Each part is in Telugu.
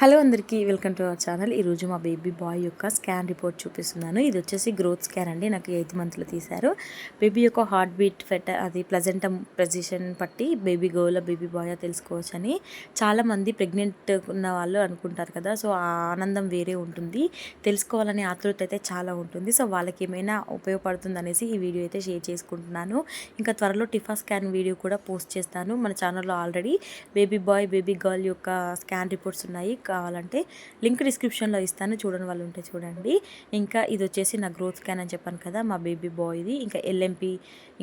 హలో అందరికీ వెల్కమ్ టు అవర్ ఛానల్. ఈరోజు మా బేబీ బాయ్ యొక్క స్కాన్ రిపోర్ట్ చూపిస్తున్నాను. ఇది వచ్చేసి గ్రోత్ స్కాన్ అండి. నాకు ఎయిత్ మంత్లో తీశారు. బేబీ యొక్క హార్ట్ బీట్ ఫెట్ అది ప్లజెంట్ పొజిషన్ బట్టి బేబీ గోల బేబీ బాయ్ తెలుసుకోవచ్చని చాలామంది ప్రెగ్నెంట్ ఉన్న వాళ్ళు అనుకుంటారు కదా. సో ఆ ఆనందం వేరే ఉంటుంది. తెలుసుకోవాలనే ఆతృత అయితే చాలా ఉంటుంది. సో వాళ్ళకి ఏమైనా ఉపయోగపడుతుంది అనేసి ఈ వీడియో అయితే షేర్ చేసుకుంటున్నాను. ఇంకా త్వరలో టిఫా స్కాన్ వీడియో కూడా పోస్ట్ చేస్తాను. మన ఛానల్లో already baby boy baby girl యొక్క స్కాన్ రిపోర్ట్స్ ఉన్నాయి. కావాలంటే లింక్ డిస్క్రిప్షన్లో ఇస్తాను. చూడని వాళ్ళు ఉంటే చూడండి. ఇంకా ఇది వచ్చేసి నా గ్రోత్ స్కాన్ అని చెప్పాను కదా మా బేబీ బాయ్ది. ఇంకా ఎల్ఎంపి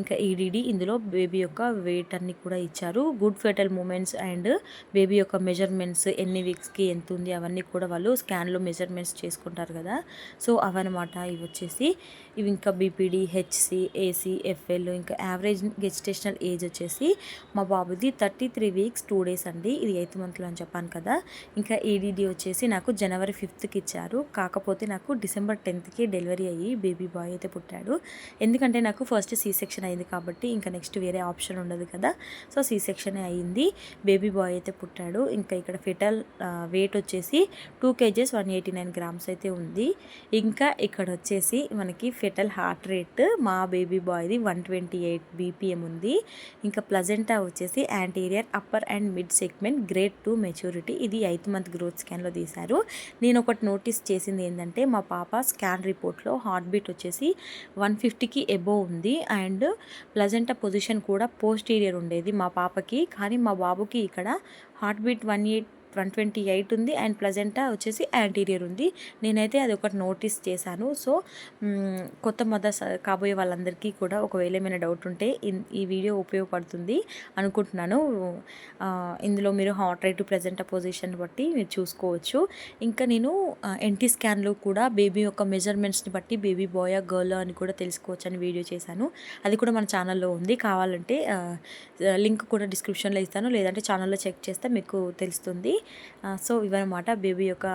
ఇంకా ఈడీడి ఇందులో బేబీ యొక్క వెయిట్ అన్ని కూడా ఇచ్చారు. Good fetal movements and baby యొక్క మెజర్మెంట్స్ ఎన్ని వీక్స్కి ఎంత ఉంది అవన్నీ కూడా వాళ్ళు స్కాన్లో మెజర్మెంట్స్ చేసుకుంటారు కదా. సో అవన్నమాట ఇవి వచ్చేసి. ఇవి ఇంకా బీపీడీ హెచ్సి ఏసీ ఎఫ్ఎల్ ఇంకా యావరేజ్ గెజిటేషనల్ ఏజ్ వచ్చేసి మా బాబుది thirty three weeks two days అండి. ఇది ఎయిత్ మంత్లో అని చెప్పాను కదా. ఇంకా ఈడీడీ వచ్చేసి నాకు జనవరి ఫిఫ్త్కి ఇచ్చారు. కాకపోతే నాకు డిసెంబర్ టెన్త్కి డెలివరీ అయ్యి బేబీ బాయ్ అయితే పుట్టాడు. ఎందుకంటే నాకు ఫస్ట్ సీ సెక్షన్ అయింది కాబట్టి ఇంకా నెక్స్ట్ వేరే ఆప్షన్ ఉండదు కదా. సో సీ సెక్షన్ అయింది. బేబీ బాయ్ అయితే పుట్టాడు. ఇంకా ఇక్కడ ఫిటల్ వెయిట్ వచ్చేసి two kgs one eighty nine grams అయితే ఉంది. ఇంకా ఇక్కడ వచ్చేసి మనకి ఫెటల్ హార్ట్ రేట్ మా బేబీ బాయ్ది వన్ ట్వంటీ ఎయిట్ బీపీఎం ఉంది. ఇంకా ప్లజెంటా వచ్చేసి anterior upper and mid segment grade two maturity. ఇది ఎయిత్ మంత్ గ్రూప్ గ్రోత్ స్కాన్లో తీశారు. నేను ఒకటి నోటీస్ చేసింది ఏంటంటే మా పాప స్కాన్ రిపోర్ట్లో హార్ట్ బీట్ వచ్చేసి వన్ ఫిఫ్టీకి ఎబో ఉంది. అండ్ ప్లజెంట పొజిషన్ కూడా పోస్టీరియర్ ఉండేది మా పాపకి. కానీ మా బాబుకి ఇక్కడ heart beat one eight one twenty eight ఉంది అండ్ ప్లజెంటా వచ్చేసి యాంటీరియర్ ఉంది. నేనైతే అది ఒకటి నోటీస్ చేశాను. సో కొత్త మదర్స్ కాబోయే వాళ్ళందరికీ కూడా ఒకవేళ ఏమైనా డౌట్ ఉంటే ఈ వీడియో ఉపయోగపడుతుంది అనుకుంటున్నాను. ఇందులో మీరు హార్ట్ రైట్ ప్రజెంట్ పొజిషన్ బట్టి మీరు చూసుకోవచ్చు. ఇంకా నేను ఎన్టీ స్కాన్లో కూడా బేబీ యొక్క మెజర్మెంట్స్ని బట్టి బేబీ బాయ్ గర్ల్ అని కూడా తెలుసుకోవచ్చు అని వీడియో చేశాను. అది కూడా మన ఛానల్లో ఉంది. కావాలంటే లింక్ కూడా డిస్క్రిప్షన్లో ఇస్తాను. లేదంటే ఛానల్లో చెక్ చేస్తే మీకు తెలుస్తుంది. సో ఇవన్నమాట బేబీ యొక్క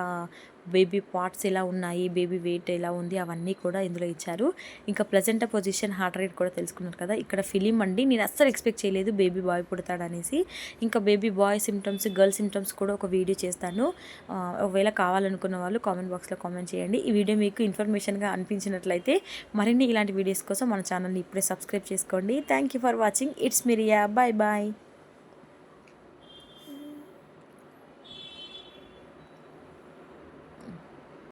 బేబీ పార్ట్స్ ఎలా ఉన్నాయి బేబీ వెయిట్ ఎలా ఉంది అవన్నీ కూడా ఇందులో ఇచ్చారు. ఇంకా ప్రజెంట్ పొజిషన్ హార్ట్ రేట్ కూడా తెలుసుకున్నారు కదా ఇక్కడ ఫిలిం అండి నేను అస్సలు ఎక్స్పెక్ట్ చేయలేదు బేబీ బాయ్ పుడతాడనేసి. ఇంకా baby boy symptoms girl symptoms కూడా ఒక వీడియో చేస్తాను. ఒకవేళ కావాలనుకున్న వాళ్ళు కామెంట్ బాక్స్లో కామెంట్ చేయండి. ఈ వీడియో మీకు ఇన్ఫర్మేషన్గా అనిపించినట్లయితే మరిన్ని ఇలాంటి వీడియోస్ కోసం మన ఛానల్ని ఇప్పుడే సబ్స్క్రైబ్ చేసుకోండి. Thank you for watching. It's Miriya. Bye bye.